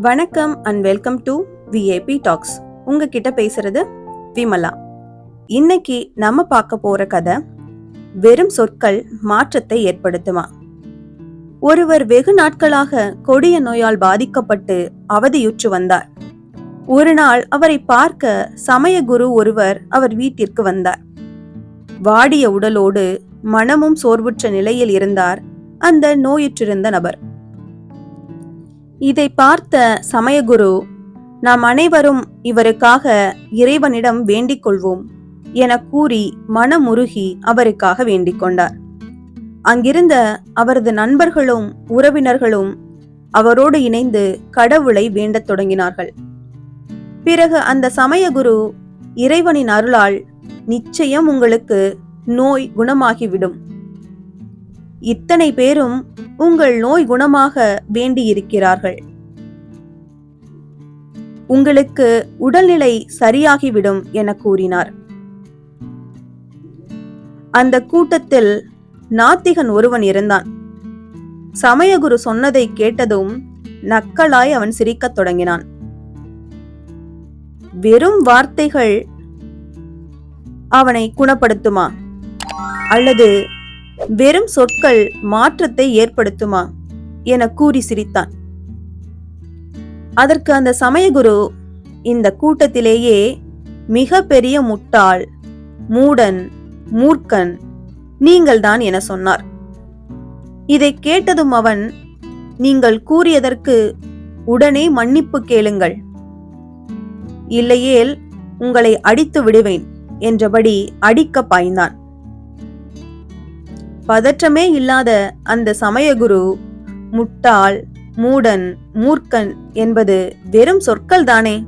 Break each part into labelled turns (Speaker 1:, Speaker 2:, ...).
Speaker 1: வணக்கம் and welcome to VAP talks உங்ககிட்ட பேசுறது விமலா. இன்னைக்கு நம்ம பார்க்க போற கதை வெறும் சொற்கள் மாற்றத்தை ஏற்படுத்துமா? ஒருவர் வெகு நாட்களாக கொடிய நோயால் பாதிக்கப்பட்டு அவதியுற்று வந்தார். ஒரு நாள் அவரை பார்க்க சமயகுரு ஒருவர் அவர் வீட்டிற்கு வந்தார். வாடிய உடலோடு மனமும் சோர்வுற்ற நிலையில் இருந்தார் அந்த நோயுற்றிருந்த நபர். இதை பார்த்த சமயகுரு நாம் அனைவரும் இவருக்காக இறைவனிடம் வேண்டிக் கொள்வோம் என கூறி மனமுருகி அவருக்காக வேண்டிக் கொண்டார். அங்கிருந்த அவரது நண்பர்களும் உறவினர்களும் அவரோடு இணைந்து கடவுளை வேண்டத் தொடங்கினார்கள். பிறகு அந்த சமயகுரு இறைவனின் அருளால் நிச்சயம் உங்களுக்கு நோய் குணமாகிவிடும். இத்தனை பேரும் உங்கள் நோய் குணமாக வேண்டியிருக்கிறார்கள். உங்களுக்கு உடல்நிலை சரியாகிவிடும் என கூறினார். அந்த கூட்டத்தில் நாத்திகன் ஒருவன் இருந்தான். சமயகுரு சொன்னதை கேட்டதும் நக்கலாய் அவன் சிரிக்கத் தொடங்கினான். வெறும் வார்த்தைகள் அவனை குணப்படுத்துமா? அல்லது வெறும் சொற்கள் மாற்றத்தை ஏற்படுத்துமா? என கூறி சிரித்தான். அதற்கு அந்த சமயகுரு இந்த கூட்டத்திலேயே மிக பெரிய முட்டாள் மூடன் மூர்க்கன் நீங்கள்தான் என சொன்னார். இதை கேட்டதும் அவன் நீங்கள் கூறியதற்கு உடனே மன்னிப்பு கேளுங்கள். இல்லையேல் உங்களை அடித்து விடுவேன் என்றபடி அடிக்க பாய்ந்தான். பதற்றமே இல்லாத அந்த சமயகுரு முட்டாள் மூடன் மூர்க்கன் என்பது வெறும் சொற்கள் தானே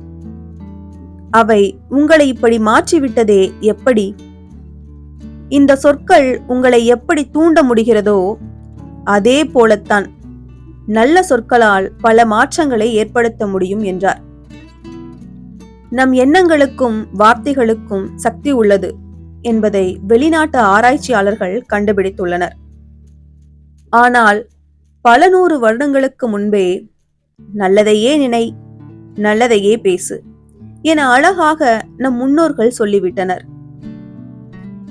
Speaker 1: அவை உங்களை இப்படி மாற்றிவிட்டதே எப்படி? இந்த சொற்கள் உங்களை எப்படி தூண்ட முடிகிறதோ அதே போலத்தான் நல்ல சொற்களால் பல மாற்றங்களை ஏற்படுத்த முடியும் என்றார். நம் எண்ணங்களுக்கும் வார்த்தைகளுக்கும் சக்தி உள்ளது. என்பதை வெளிநாட்டு ஆராய்ச்சியாளர்கள் கண்டுபிடித்துள்ளனர். ஆனால் பல நூறு வருடங்களுக்கு முன்பே நல்லதையே நினை நல்லதையே பேசு என அழகாக நம் முன்னோர்கள் சொல்லிவிட்டனர்.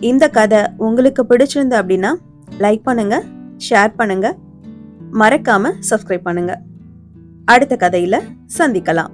Speaker 1: இந்த கதை உங்களுக்கு பிடிச்சிருந்து அப்படின்னா லைக் பண்ணுங்க ஷேர் பண்ணுங்க மறக்காம சப்ஸ்கிரைப் பண்ணுங்க. அடுத்த கதையில சந்திக்கலாம்.